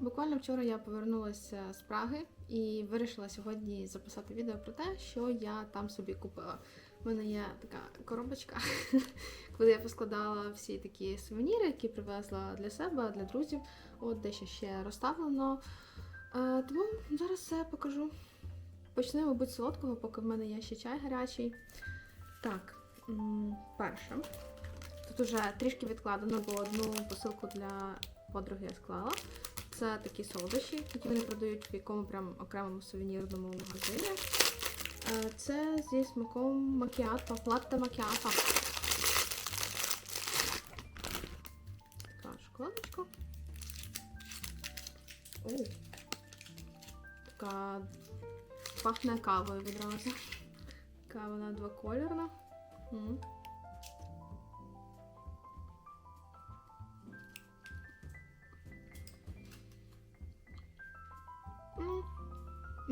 Буквально вчора я повернулася з Праги і вирішила сьогодні записати відео про те, що я там собі купила. У мене є така коробочка, куди я поскладала всі такі сувеніри, які привезла для себе, для друзів. От дещо ще розставлено. Е, тому зараз все покажу. Почнемо, мабуть, солодкого, поки в мене є ще чай гарячий. Так, перше. Тут уже трішки відкладено, бо одну посилку для подруги я склала. Це такі солодощі, які вони продають в якому прям окремому сувенірному магазині. Е, Це зі смаком макіато, латте макіато. Така шоколадочка. О, така пахне кавою відразу. Кава вона двокольорна.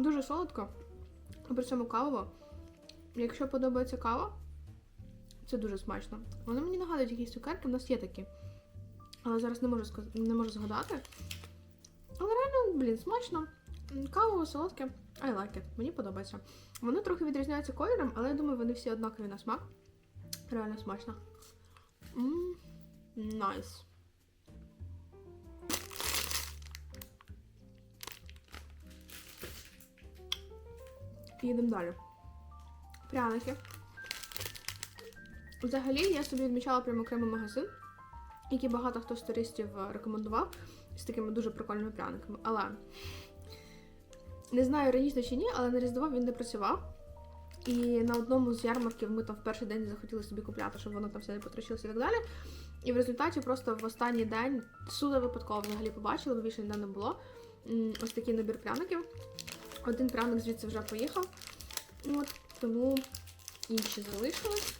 Дуже солодко, а при цьому кавово. Якщо подобається кава, це дуже смачно. Вони мені нагадують якісь цукерки, в нас є такі. Але зараз не можу, сказ- не можу згадати. Але реально, блін, смачно. Кавово, солодке. I like it. Мені подобається. Вони трохи відрізняються кольором, але я думаю, вони всі однакові на смак. Реально смачно. Найс. Їдемо далі. Пряники. Взагалі, я собі відмічала прямо окремий магазин, який багато хто з туристів е, рекомендував з такими дуже прикольними пряниками. Але не знаю раніше чи ні, але на Різдво він не працював. І на одному з ярмарків ми там в перший день захотіли собі купляти, щоб воно там все не потрощилося і так далі. І в результаті просто в останній день суто випадково взагалі побачили, бо більше ніде не було. Ось такий набір пряників. Один пряник звідси вже поїхав. От, тому інші залишились.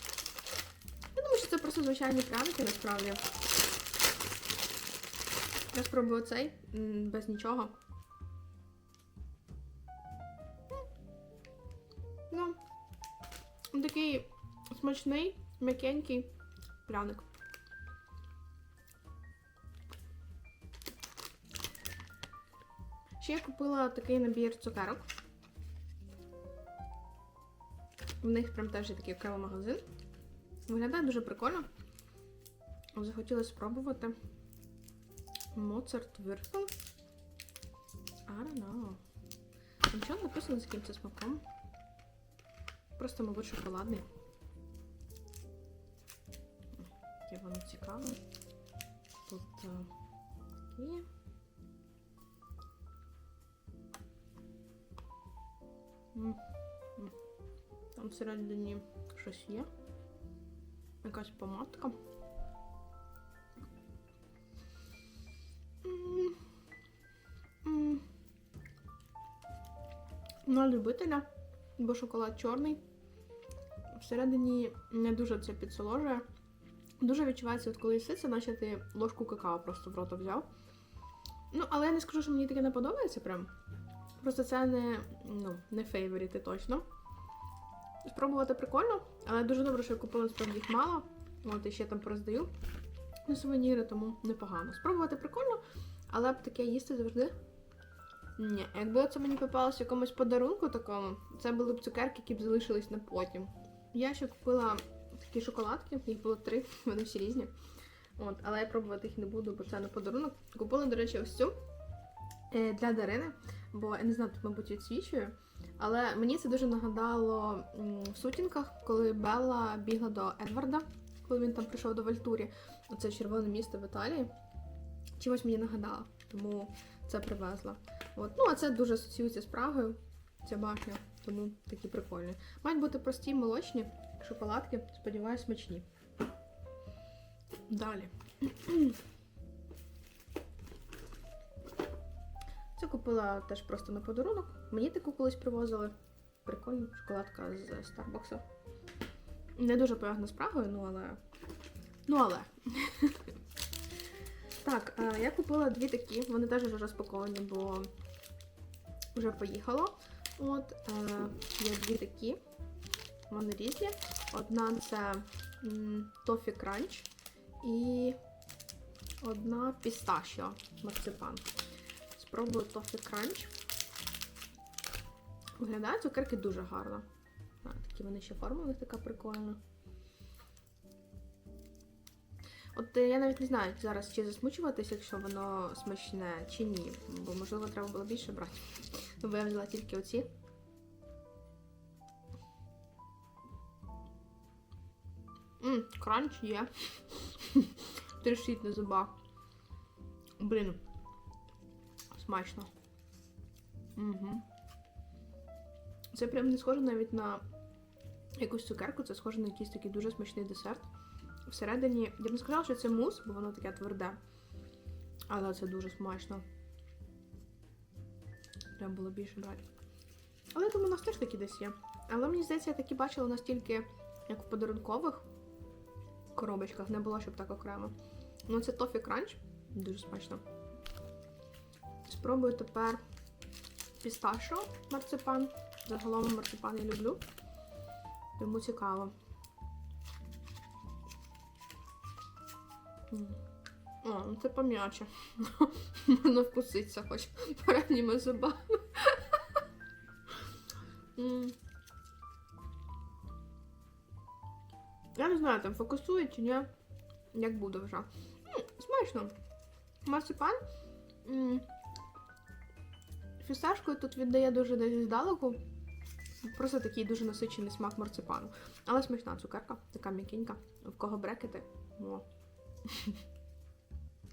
Я думаю, що це просто звичайні пряники насправді. Я спробую цей без нічого. Ну, такий смачний, м'якенький пряник. Я купила такий набір цукерок. В них прям теж є такий окремий магазин. Виглядає дуже прикольно. Захотіла спробувати. Моцарт Вирфел. I. Нічого написано, з яким це смаком. Просто, мабуть, шоколадний. Яке воно цікаве. Тут е, Там всередині щось є. Якась помадка. На любителя, бо шоколад чорний. Всередині не дуже це підсоложує. Дуже відчувається, от коли їситься, наче ти ложку какао просто в рота взяв. Ну, але я не скажу, що мені таке не подобається прям. Просто це не, ну, не фейворіти точно. Спробувати прикольно, але дуже добре, що я купила справді їх мало. От і ще там пороздаю на сувеніри, тому непогано. Спробувати прикольно, але б таке їсти завжди. Ні, якби це мені попалося в якомусь подарунку такому, це були б цукерки, які б залишились на потім. Я ще купила такі шоколадки, їх було три, вони всі різні. От, але я пробувати їх не буду, бо це не подарунок. Купила, до речі, ось цю е, для Дарини, бо я не знаю, тут, мабуть, відсвічую. Але мені це дуже нагадало в сутінках, коли Белла бігла до Едварда, коли він там прийшов до Вальтурі, оце червоне місто в Італії. Чогось мені нагадало, тому це привезла. От. Ну, а це дуже асоціюється з Прагою, ця башня, тому такі прикольні. Мають бути прості молочні шоколадки, сподіваюсь, смачні. Далі. Це купила теж просто на подарунок. Мені таку колись привозили. Прикольна шоколадка з Старбоксу. Не дуже пов'язана з Прагою, ну але. Ну але. Так, е, я купила дві такі, вони теж вже розпаковані, бо вже поїхало. От, е, є дві такі. Вони різні. Одна це Тофі Кранч і одна пісташіо марципан. Спробую тофі кранч. Виглядають цукерки дуже гарно. А, такі вони ще форма у них така прикольна. От е, я навіть не знаю зараз, чи засмучуватись, якщо воно смачне, чи ні. Бо, можливо, треба було більше брати. Ну, Бо я взяла тільки оці. Ммм, кранч є. Трішить на зубах. Блін. Смачно. Угу. Це прям не схоже навіть на якусь цукерку, це схоже на якийсь такий дуже смачний десерт. Всередині, я б не сказала, що це мус, бо воно таке тверде. Але це дуже смачно. Треба було більше брати. Але я думаю, у нас теж такі десь є. Але мені здається, я такі бачила настільки, як в подарункових коробочках, не було, щоб так окремо. Ну, це тофі кранч. Дуже смачно. Спробую тепер пісташо марципан. Загалом марципан я люблю. Тому цікаво. О, ну це пом'яче. Воно вкуситься хоч передніми зубами. Я не знаю, там фокусує чи ні. Як буде вже. Смачно. Марципан. Фісташкою тут віддає дуже десь здалеку. Просто такий дуже насичений смак марципану. Але смачна цукерка, така м'якенька. В кого брекети. О.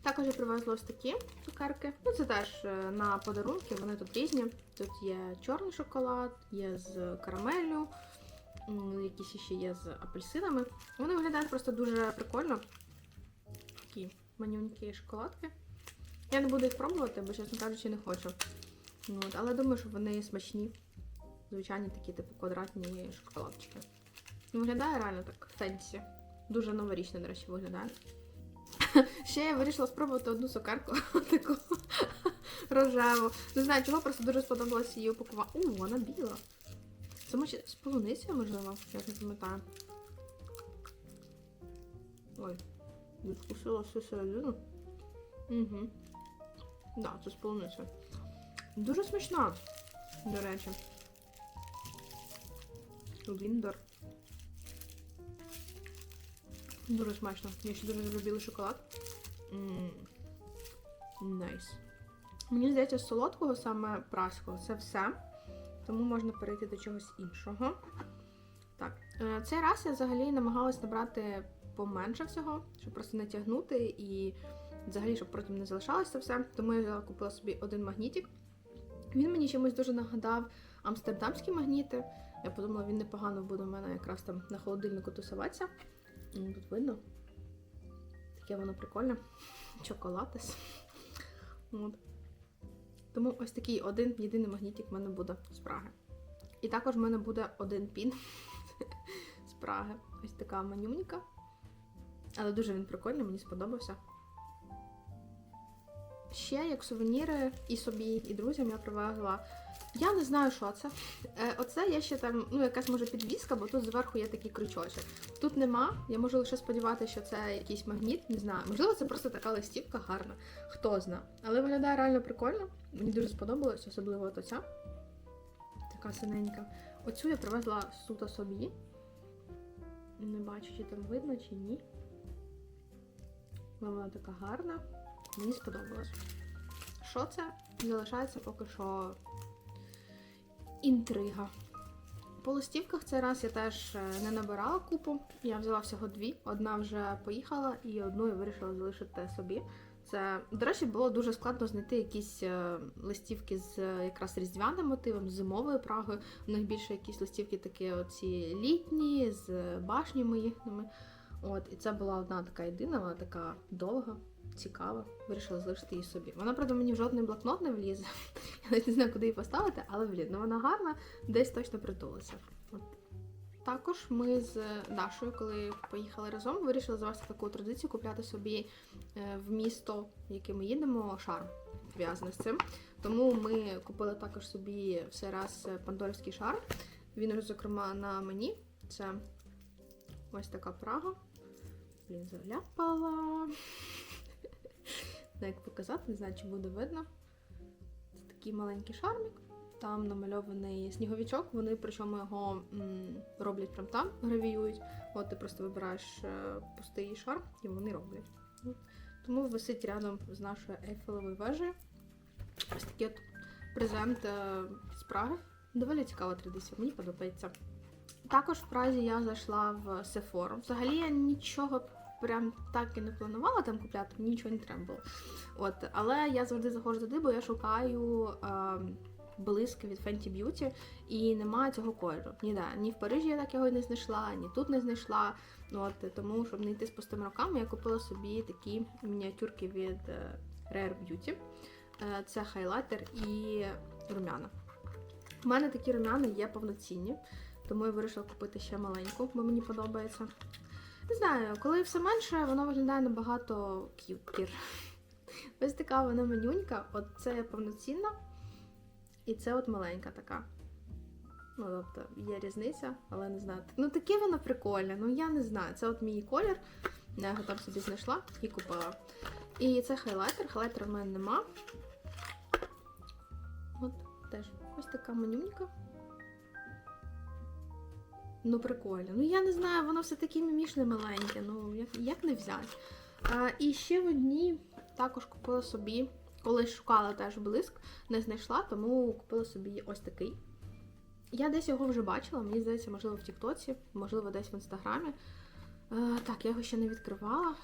Також я привезла ось такі цукерки. Ну, це теж е, на подарунки, вони тут різні. Тут є чорний шоколад, є з карамеллю, якісь ще є з апельсинами. Вони виглядають просто дуже прикольно. Такі манюнькі шоколадки. Я не буду їх пробувати, бо, чесно кажучи, не хочу. Ну, От, але думаю, що вони смачні. Звичайні такі, типу, квадратні шоколадчики. Ну, Виглядає реально так фенсі. Дуже новорічно, до речі, виглядає. Ще я вирішила спробувати одну цукерку таку рожеву. Не знаю, чого просто дуже сподобалася її упакування. У, вона біла. Це може з полуницею, можливо, я не пам'ятаю. Ой, відкусила всю середину. Угу. Да, це з полуницею. Дуже смачна, до речі. Ліндор. Дуже смачно. Я ще дуже білий шоколад. Найс. Мені здається, з солодкого саме праського це все. Тому можна перейти до чогось іншого. Так, е, цей раз я взагалі намагалась набрати поменше всього, щоб просто не тягнути і взагалі, щоб потім не залишалося все. Тому я купила собі один магнітик. Він мені чимось дуже нагадав амстердамські магніти. Я подумала, він непогано буде у мене якраз там на холодильнику тусуватися. Тут видно. Таке воно прикольне. Чоколатес. От. Тому ось такий один єдиний магнітик в мене буде з Праги. І також в мене буде один пін з Праги. Ось така манюнька. Але дуже він прикольний, мені сподобався. Ще як сувеніри і собі, і друзям я привезла. Я не знаю, що це. Е, оце я ще там, ну, якась може підвіска, бо тут зверху є такий крючочок. Тут нема. Я можу лише сподіватися, що це якийсь магніт, не знаю. Можливо, це просто така листівка гарна. Хто зна. Але виглядає реально прикольно. Мені дуже сподобалось, особливо от оця. Така синенька. Оцю я привезла суто собі. Не бачу, чи там видно, чи ні. Але вона така гарна. Мені сподобалось. Що це? Залишається поки що інтрига. По листівках цей раз я теж е, не набирала купу. Я взяла всього дві. Одна вже поїхала, і одну я вирішила залишити собі. Це, до речі, було дуже складно знайти якісь е, листівки з е, якраз різдвяним мотивом, з зимовою прагою. У них більше якісь листівки такі оці літні, з башнями їхніми. От, і це була одна така єдина, вона така довга, цікава. Вирішила залишити її собі. Вона, правда, мені в жодний блокнот не влізе. Я навіть не знаю, куди її поставити, але блін, ну вона гарна, десь точно притулиться. Також ми з Дашою, коли поїхали разом, вирішили завести таку традицію купляти собі е, в місто, в яке ми їдемо, шарм пов'язаний з цим. Тому ми купили також собі в цей раз пандорівський шарм. Він, зокрема, на мені. Це ось така прага. Блін, заляпала. Як показати, не знаю, чи буде видно. Це такий маленький шармік. Там намальований сніговичок. Вони причому його м, роблять прям там, гравіюють. От ти просто вибираєш е, пустий шар і вони роблять. Тому висить рядом з нашою ейфелевою вежею. Ось такий от презент е, з Праги. Доволі цікава традиція, мені подобається. Також в Празі я зайшла в Sephora. Взагалі я нічого прям так і не планувала там купляти, мені нічого не треба було. От, але я завжди заходжу туди, бо я шукаю е, блиск від Fenty Beauty і немає цього кольору. Ніде. Ні в Парижі я так його не знайшла, ні тут не знайшла. От, тому, щоб не йти з пустими руками, я купила собі такі мініатюрки від е, Rare Beauty. Е, Це хайлайтер і румяна. У мене такі румяна є повноцінні, тому я вирішила купити ще маленьку, бо мені подобається. Не знаю, коли все менше, воно виглядає набагато к'ютір. Ось така вона манюнька. От це повноцінна, і це от маленька така. Ну, тобто є різниця, але не знаю. Ну таке воно прикольне, ну я не знаю. Це от мій колір. Я його там собі знайшла і купила. І це хайлайтер. Хайлайтера в мене нема. От теж ось така манюнька. Ну, прикольно. Ну, я не знаю, воно все таке мімішне маленьке, ну як, як не взяти. А, і ще в одній також купила собі, коли шукала теж блиск, не знайшла, тому купила собі ось такий. Я десь його вже бачила, мені здається, можливо, в Тіктоці, можливо, десь в інстаграмі. А, так, я його ще не відкривала.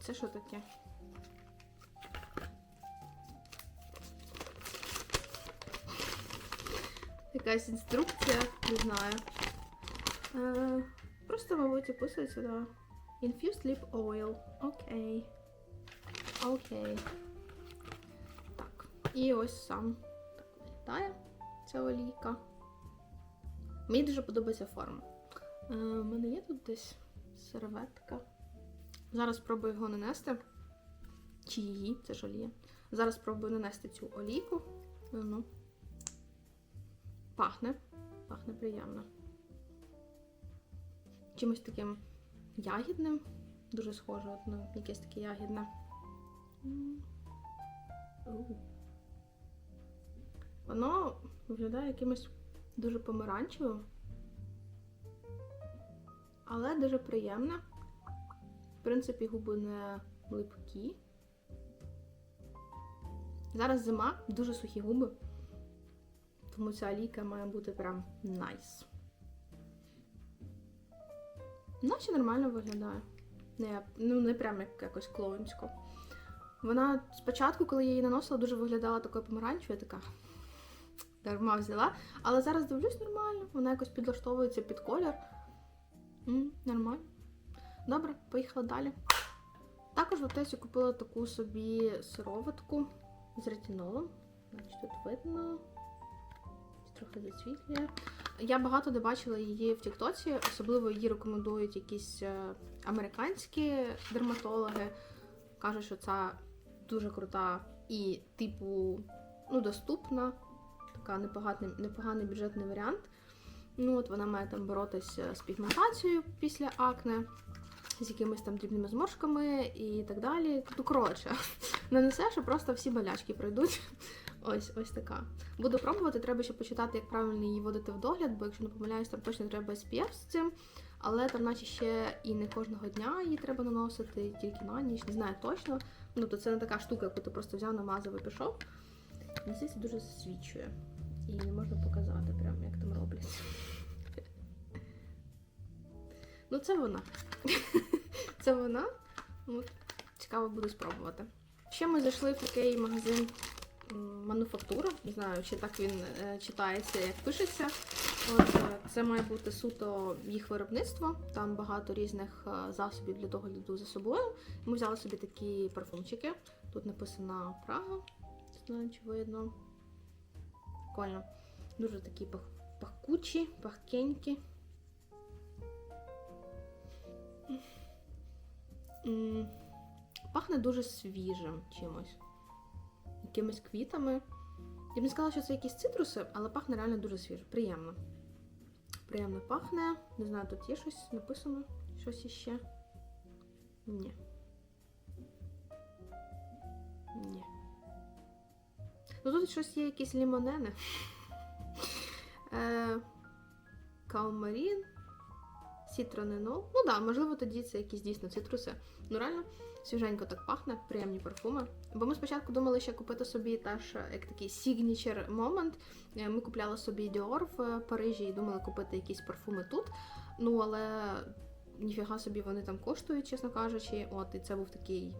Це що таке? Якась інструкція, не знаю. Е, просто, мабуть, описується, да. Infused lip oil. Окей. Окей. Так. І ось сам так виглядає ця олійка. Мені дуже подобається форма. Е, У мене є тут десь серветка. Зараз спробую його нанести. Чи її, це ж олія. Зараз спробую нанести цю олійку. Ну. Пахне. Пахне приємно. Чимось таким ягідним. Дуже схоже от на якесь таке ягідне. Воно виглядає якимось дуже помаранчевим. Але дуже приємне. В принципі, губи не липкі. Зараз зима, дуже сухі губи. Тому ця олійка має бути прям найс. Наче нормально виглядає. Не, ну, не прям як якось клоунсько. Вона спочатку, коли я її наносила, дуже виглядала такою помаранчевою, така дарма взяла. Але зараз дивлюсь нормально, вона якось підлаштовується під колір. М, нормально. Добре, поїхала далі. Також в Отесі купила таку собі сироватку з ретинолом. Значить, тут видно. Трохи засвітлює. Я багато де бачила її в Тіктоці, особливо її рекомендують якісь е, американські дерматологи. Кажуть, що це дуже крута і, типу, ну, доступна, така непоганий, непоганий бюджетний варіант. Ну, от вона має там боротися з пігментацією після акне, з якимись там дрібними зморшками і так далі. Ну, коротше, нанесеш і просто всі болячки пройдуть. Ось ось така. Буду пробувати, треба ще почитати, як правильно її вводити в догляд, бо якщо не помиляюсь, там точно треба SPF з цим. Але там, наче ще і не кожного дня її треба наносити, тільки на ніч, не знаю точно. Ну, то це не така штука, яку ти просто взяв, намазав і пішов. Мені здається, дуже засвічує. І можна показати, прям, як там роблять. Ну, це вона. Це вона. Цікаво буду спробувати. Ще ми зайшли в такий магазин мануфактура. Не знаю, чи так він е, читається, як пишеться. От, е, це має бути суто їх виробництво. Там багато різних е, засобів для догляду за собою. Ми взяли собі такі парфумчики. Тут написано Прага. Не знаю. Прикольно. Дуже такі пах... пахкучі, пахкенькі. Пахне дуже свіжим чимось. Якимись квітами. Я б не сказала, що це якісь цитруси, але пахне реально дуже свіжо. Приємно. Приємно пахне. Не знаю, тут є щось написано, щось іще. Ні. Ні. Ну тут щось є якісь лімонени. Е, Каумарін, сітроненол. Ну так, да, можливо, тоді це якісь дійсно цитруси. Ну реально, свіженько так пахне, приємні парфуми. Бо ми спочатку думали ще купити собі теж е, як такий signature moment. Е, Ми купляли собі Dior в Парижі і думали купити якісь парфуми тут. Ну, але ніфіга собі вони там коштують, чесно кажучи. От, і це був такий,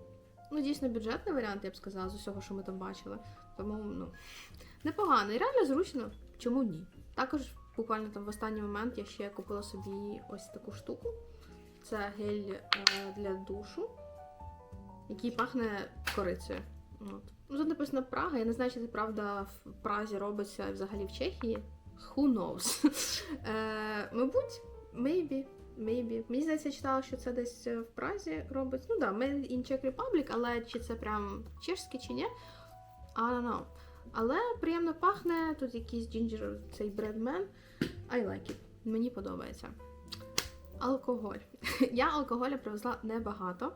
ну, дійсно бюджетний варіант, я б сказала, з усього, що ми там бачили. Тому, ну, непогано. І реально зручно. Чому ні? Також буквально там в останній момент я ще купила собі ось таку штуку. Це гель е, для душу, який пахне корицею. От. Ну, Тут написано Прага. Я не знаю, чи це правда в Празі робиться взагалі в Чехії. Who knows? е, мабуть, maybe. Maybe. Мені здається, я читала, що це десь в Празі робить. Ну да, Made in Czech Republic, але чи це прям чешське чи ні? I don't know. Але приємно пахне. Тут якийсь джинджер, цей бредмен. I like it. Мені подобається. Алкоголь. Я алкоголя привезла небагато.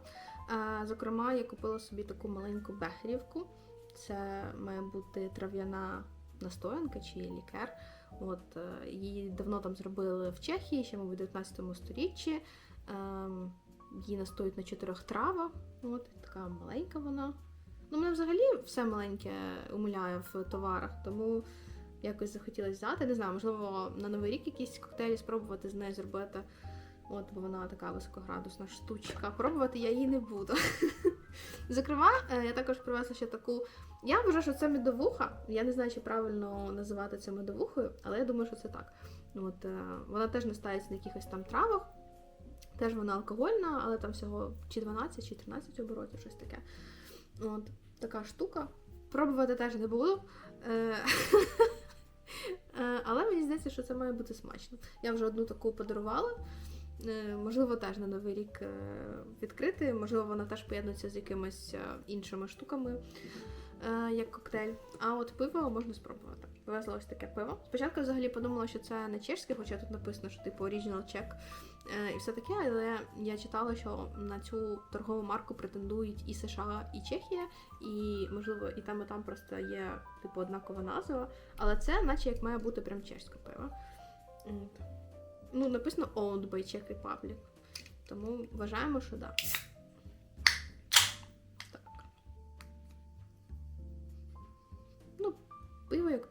Е, Зокрема, я купила собі таку маленьку бехерівку. Це має бути трав'яна настоянка чи лікер. От е, її давно там зробили в Чехії, ще мабуть, в 19 сторіччі. Ем, Її настоють на чотирьох травах. От така маленька вона. Ну, мене взагалі все маленьке умиляє в товарах, тому якось захотілося взяти. Не знаю, можливо, на новий рік якісь коктейлі спробувати з нею зробити. От, бо вона така високоградусна штучка. Пробувати я її не буду. Зокрема, е, я також привезла ще таку. Я вважаю, що це медовуха. Я не знаю, чи правильно називати це медовухою, але я думаю, що це так. От, е, вона теж настається на якихось там травах. Теж вона алкогольна, але там всього чи 12, чи 13 оборотів, щось таке. От, така штука. Пробувати теж не буду. Е, е, Але мені здається, що це має бути смачно. Я вже одну таку подарувала. Е, Можливо, теж на новий рік відкрити. Можливо, вона теж поєднується з якимись іншими штуками, як коктейль. А от пиво можна спробувати. Привезла ось таке пиво. Спочатку взагалі подумала, що це не чешське, хоча тут написано, що типу Original Czech е, і все таке, але я читала, що на цю торгову марку претендують і США, і Чехія, і можливо і там, і там просто є типу однакова назва. Але це, наче як має бути прям чешське пиво. Ну, написано Owned by Czech Republic. Тому вважаємо, що да.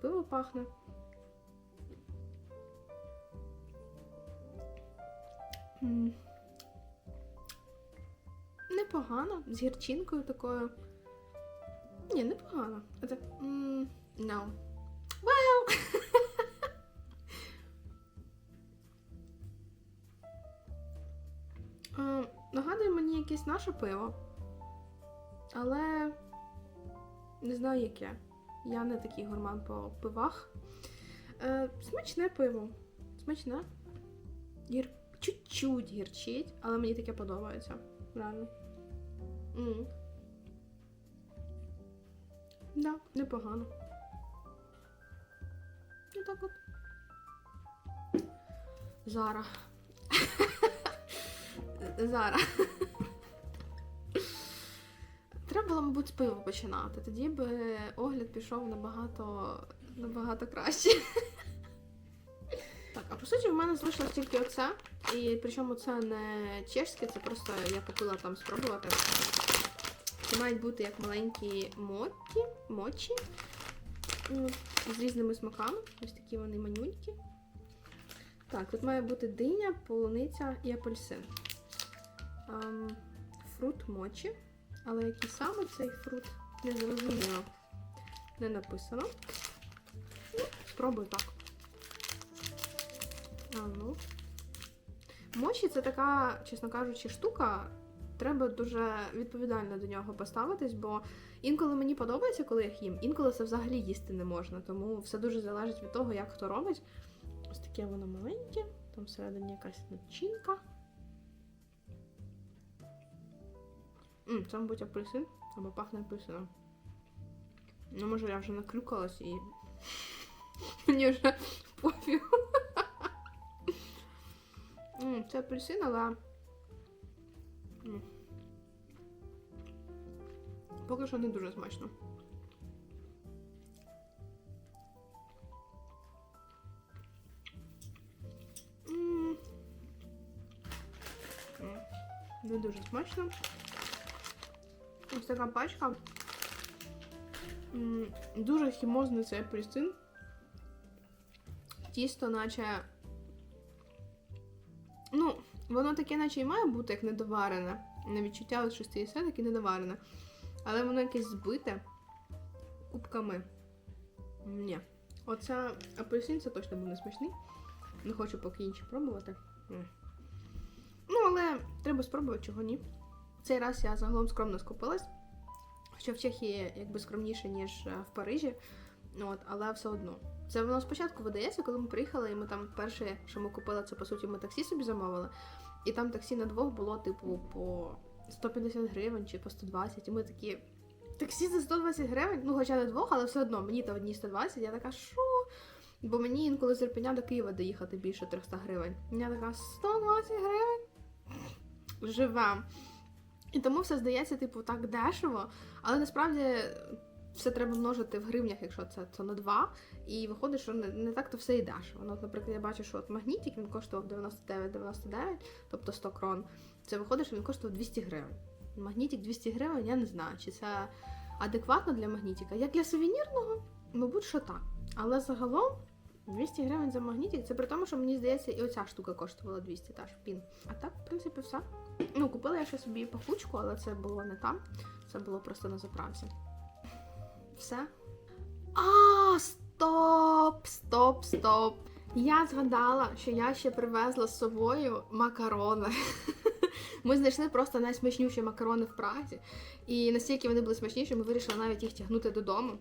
Пиво пахне. Непогано, з гірчинкою такою. Ні, непогано. Так. м, No. Well. Нагадує мені якесь наше пиво. Але не знаю яке. Я не такий гурман по пивах. Е, смачне пиво. Смачне. Гір... Чуть-чуть гірчить, але мені таке подобається. Реально. м Да, непогано. І так от. Зара. Зара. Треба було, мабуть, з пива починати. Тоді би огляд пішов набагато, набагато краще. Так, а по суті, в мене залишилось тільки оце. І причому це не чешське, це просто я купила там спробувати. Це мають бути як маленькі моті, мочі з різними смаками. Ось такі вони манюнькі. Так, тут має бути диня, полуниця і апельсин. Ем, фрут мочі. Але який саме цей фрут не зрозуміло. Не написано. Ну, спробуй так. А, ну. Мочі це така, чесно кажучи, штука. Треба дуже відповідально до нього поставитись, бо інколи мені подобається, коли я їм, інколи це взагалі їсти не можна. Тому все дуже залежить від того, як хто робить. Ось таке воно маленьке, там всередині якась начинка. М, це, мабуть, апельсин, або пахне апельсином. Ну, може, я вже наклюкалась і. Мені вже пофіг. Це апельсин, але. Поки що не дуже смачно. Не дуже смачно. Ось така пачка. Дуже хімозний цей апельсин. Тісто, наче. Ну, воно таке, наче і має бути як недоварене. На відчуття, от, що ти їсе, таке недоварене. Але воно якесь збите кубками. Ні. Оця апельсин це точно був не смачний. Не хочу поки інші пробувати. Ну, але треба спробувати, чого ні. Цей раз я загалом скромно скупилась. Хоча в Чехії якби скромніше, ніж е, в Парижі. От, але все одно. Це воно спочатку видається, коли ми приїхали, і ми там перше, що ми купили, це по суті ми таксі собі замовили. І там таксі на двох було, типу, по 150 гривень чи по 120. І ми такі. Таксі за 120 гривень, ну хоча не двох, але все одно мені то одні 120, я така, що? Бо мені інколи з Ірпеня до Києва доїхати більше 300 гривень. Я така 120 гривень? Живем. І тому все здається, типу, так дешево, але насправді все треба множити в гривнях, якщо це, це на 2. І виходить, що не, не так то все і дешево. Ну, от, наприклад, я бачу, що от магнітик він коштував 99,99, тобто 100 крон. Це виходить, що він коштував 200 гривень. Магнітик 200 гривень, я не знаю, чи це адекватно для магнітика. Як для сувенірного, мабуть, що так. Але загалом 200 гривень за магнітик, це при тому, що мені здається, і оця штука коштувала 200 та пін. А так, в принципі, все. Ну, купила я ще собі пахучку, але це було не там. Це було просто на заправці. Все. А, стоп! Стоп, стоп. Я згадала, що я ще привезла з собою макарони. Ми знайшли просто найсмачніші макарони в Празі. І настільки вони були смачніші, ми вирішили навіть їх тягнути додому.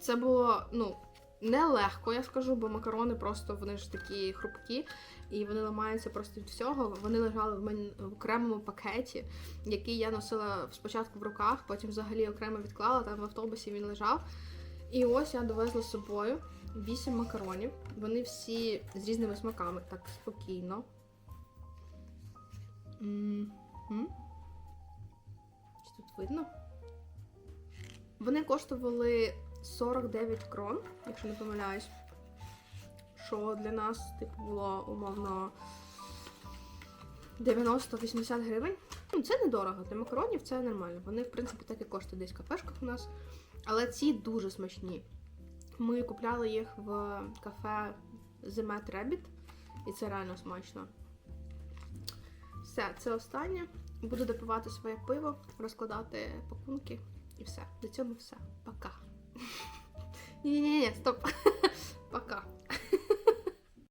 Це було, ну, нелегко, я скажу, бо макарони просто вони ж такі хрупкі, і вони ламаються просто від всього. Вони лежали в мене в окремому пакеті, який я носила спочатку в руках, потім взагалі окремо відклала, там в автобусі він лежав. І ось я довезла з собою вісім макаронів. Вони всі з різними смаками. Так, спокійно. Чи тут видно? Вони коштували 49 крон, якщо не помиляюсь. Що для нас, типу, було умовно 90-80 гривень. Ну, це недорого. Для макаронів це нормально. Вони, в принципі, так і коштують десь в кафешках у нас. Але ці дуже смачні. Ми купляли їх в кафе The Mad Rabbit, і це реально смачно. Все, це останнє. Буду допивати своє пиво, розкладати пакунки і все. До цього все. Пока. Не-не-не, стоп. Пока.